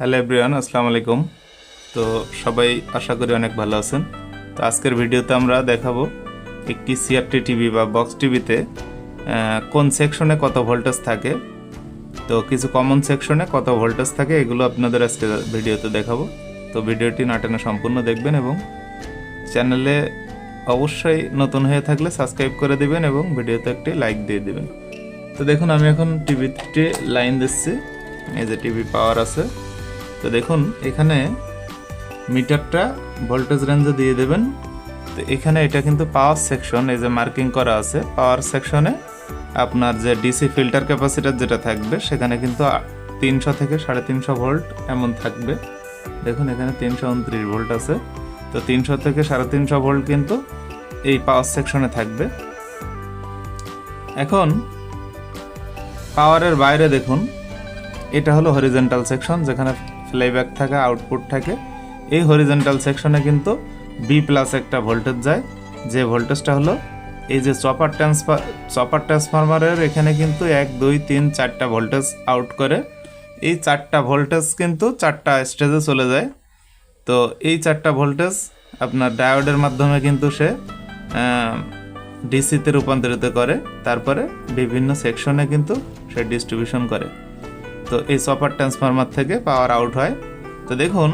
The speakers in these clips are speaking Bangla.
হ্যালো এভরিওয়ান, আসসালামু আলাইকুম। তো সবাই আশা করি অনেক ভালো আছেন। তো আজকের ভিডিওতে আমরা দেখাবো একটি সিআরটি টিভি বা বক্স টিভিতে কোন সেকশনে কত ভোল্টেজ থাকে। তো কিছু কমন সেকশনে কত ভোল্টেজ থাকে, এগুলো আপনাদের আজকে ভিডিওতে দেখাবো। তো ভিডিওটি নাটানো সম্পূর্ণ দেখবেন এবং চ্যানেলে অবশ্যই নতুন হয়ে থাকলে সাবস্ক্রাইব করে দিবেন এবং ভিডিওতে একটি লাইক দিয়ে দিবেন। তো দেখুন, আমি এখন টিভিতে লাইন দিচ্ছি। এই যে টিভি পাওয়ার আছে। তো দেখুন, এখানে মিটারটা ভোল্টেজ রেঞ্জে দিয়ে দেবেন। তো এখানে এটা কিন্তু পাওয়ার সেকশন এই যে মার্কিং করা আছে পাওয়ার সেকশনে আপনার যে ডিসি ফিল্টার ক্যাপাসিটার যেটা থাকবে, সেখানে কিন্তু তিনশো থেকে সাড়ে তিনশো ভোল্ট এমন থাকবে। দেখুন, এখানে তিনশো উনত্রিশ ভোল্ট আছে। তো তিনশো থেকে সাড়ে তিনশো ভোল্ট কিন্তু এই পাওয়ার সেকশনে থাকবে। এখন পাওয়ারের বাইরে দেখুন, এটা হলো হরিজেন্টাল সেকশন যেখানে ফ্লাইব্যাক থাকে, আউটপুট থাকে। এই হরিজেন্টাল সেকশনে কিন্তু বি প্লাস একটা ভোল্টেজ যায়। যে ভোল্টেজটা হলো এই যে চপার ট্রান্সফার চপার ট্রান্সফরমারের এখানে কিন্তু এক, দুই, তিন, চারটা ভোল্টেজ আউট করে। এই চারটা ভোল্টেজ কিন্তু চারটা স্টেজে চলে যায়। তো এই চারটা ভোল্টেজ আপনার ডায়োডের মাধ্যমে কিন্তু সে ডিসিতে রূপান্তরিত করে। তারপরে বিভিন্ন সেকশনে কিন্তু সে ডিস্ট্রিবিউশন করে। তো এই সপার ট্রান্সফরমার থেকে পাওয়ার আউট হয়। তো দেখুন,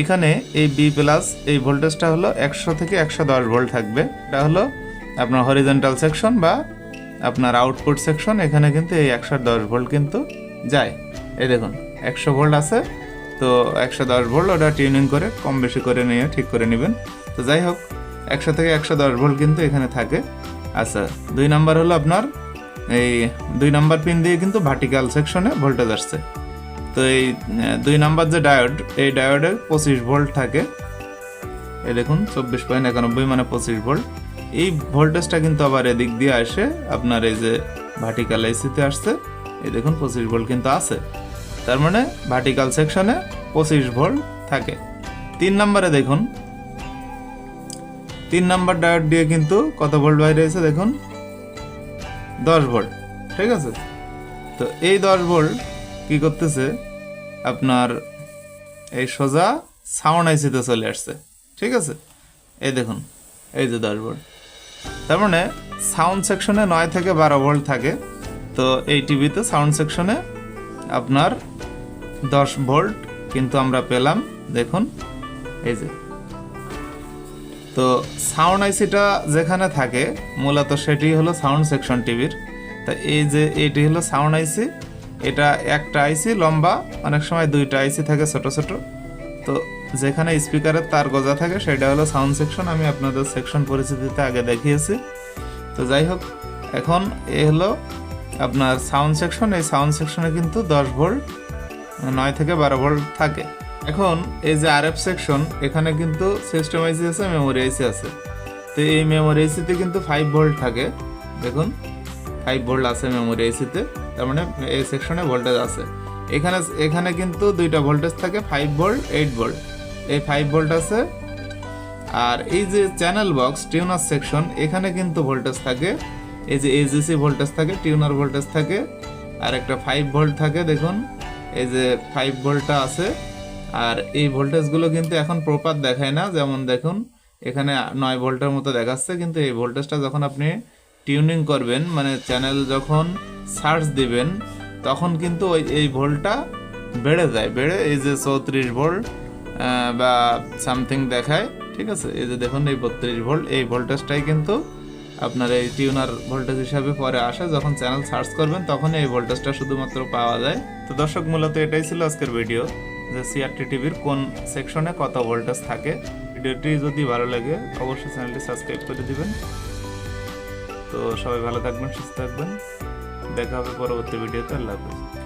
এখানে এই বি প্লাস এই ভোল্টেজটা হলো একশো থেকে একশো দশ ভোল্ট থাকবে। এটা হলো আপনার হরিজেন্টাল সেকশন বা আপনার আউটপুট সেকশন এখানে কিন্তু এই একশো দশ ভোল্ট কিন্তু যায়। এই দেখুন, একশো ভোল্ট আছে, তো একশো দশ ভোল্ট ওটা টিউনিং করে কম বেশি করে নিয়ে ঠিক করে নেবেন। তো যাই হোক, একশো থেকে একশো দশ ভোল্ট কিন্তু এখানে থাকে। আচ্ছা দুই নাম্বার হলো আপনার এই দুই নাম্বার পিন দিয়ে কিন্তু ভার্টিক্যাল সেকশনে ভোল্টেজ আসছে। তো এই দুই নাম্বার যে ডায়োড এই ডায়োডের পঁচিশ ভোল্ট থাকে। এই দেখুন, চব্বিশ পয়েন্ট একানব্বই মানে পঁচিশ ভোল্ট এই ভোল্টেজটা কিন্তু আবার এদিক দিয়ে আসে, আপনার এই যে ভার্টিক্যাল এসিতে আসছে। এই দেখুন, পঁচিশ ভোল্ট কিন্তু আছে। তার মানে ভার্টিক্যাল সেকশনে পঁচিশ ভোল্ট থাকে। তিন নম্বরে দেখুন, তিন নাম্বার ডায়োড দিয়ে কিন্তু কত ভোল্ট বাইরে এসে দেখুন দশ ভোল্ট, ঠিক আছে? তো এই দশ ভোল্ট কি করতেছে? আপনার এই সোজা সাউন্ড আইসিতে চলে আসছে, ঠিক আছে? এই দেখুন, এই যে দশ ভোল্ট। তার মানে সাউন্ড সেকশনে নয় থেকে বারো ভোল্ট থাকে। তো এই টিভিতে সাউন্ড সেকশনে আপনার দশ ভোল্ট কিন্তু আমরা পেলাম, দেখুন, এই যে। তো সাউন্ড আইসিটা যেখানে থাকে, মূলত সেটি হলো সাউন্ড সেকশন টিভির তা এই যে এটি হলো সাউন্ড আইসি এটা একটা আইসি লম্বা, অনেক সময় দুইটা আইসি থাকে ছোট ছোট। তো যেখানে স্পিকারের তার গজা থাকে, সেটা হলো সাউন্ড সেকশন আমি আপনাদের সেকশন পরিস্থিতিতে আগে দেখিয়েছি। তো যাই হোক, এখন এ হলো আপনার সাউন্ড সেকশন এই সাউন্ড সেকশনে কিন্তু দশ ভোল্ট নয় থেকে বারো ভোল্ট থাকে। এখন এই যে আরএফ সেকশন এখানে কিন্তু সিস্টেম আইসি আছে। মেমোরি আইসি আছে তো এই মেমোরি আইসিতে কিন্তু ফাইভ ভোল্ট থাকে। দেখুন ফাইভ ভোল্ট আছে মেমোরি আইসিতে তার মানে এই সেকশনে ভোল্টেজ আছে। এখানে এখানে কিন্তু দুইটা ভোল্টেজ থাকে ফাইভ ভোল্ট এইট ভোল্ট এই ফাইভ ভোল্ট আছে। আর এই যে চ্যানেল বক্স টিউনার সেকশন এখানে কিন্তু ভোল্টেজ থাকে। এই যে এজিসি ভোল্টেজ থাকে টিউনার ভোল্টেজ থাকে। আর একটা ফাইভ ভোল্ট থাকে, দেখুন। এই যে ফাইভ ভোল্টটা আছে। আর এই ভোল্টেজগুলো কিন্তু এখন প্রপার দেখায় না। যেমন দেখুন, এখানে নয় ভোল্টের মতো দেখাচ্ছে, কিন্তু এই ভোল্টেজটা যখন আপনি টিউনিং করবেন মানে চ্যানেল যখন সার্চ দিবেন, তখন কিন্তু ওই, এই ভোল্টটা বেড়ে যায়। বেড়ে এই যে চৌত্রিশ ভোল্ট বা সামথিং দেখায়, ঠিক আছে? এই যে দেখুন, এই বত্রিশ ভোল্ট, এই ভোল্টেজটাই কিন্তু আপনার এই টিউনার ভোল্টেজ হিসাবে পরে আসে। যখন চ্যানেল সার্চ করবেন, তখন এই ভোল্টেজটা শুধুমাত্র পাওয়া যায়। তো দর্শক, মূলত এটাই ছিল আজকের ভিডিও যে সিআরটি টিভির কোন সেকশনে কত ভোল্টেজ থাকে, ভিডিওটি যদি ভালো লাগে, অবশ্যই চ্যানেলটি সাবস্ক্রাইব করে দিবেন। তো সবাই ভালো থাকবেন, সুস্থ থাকবেন। দেখা হবে পরবর্তী ভিডিওতে, আল্লাহ হাফেজ।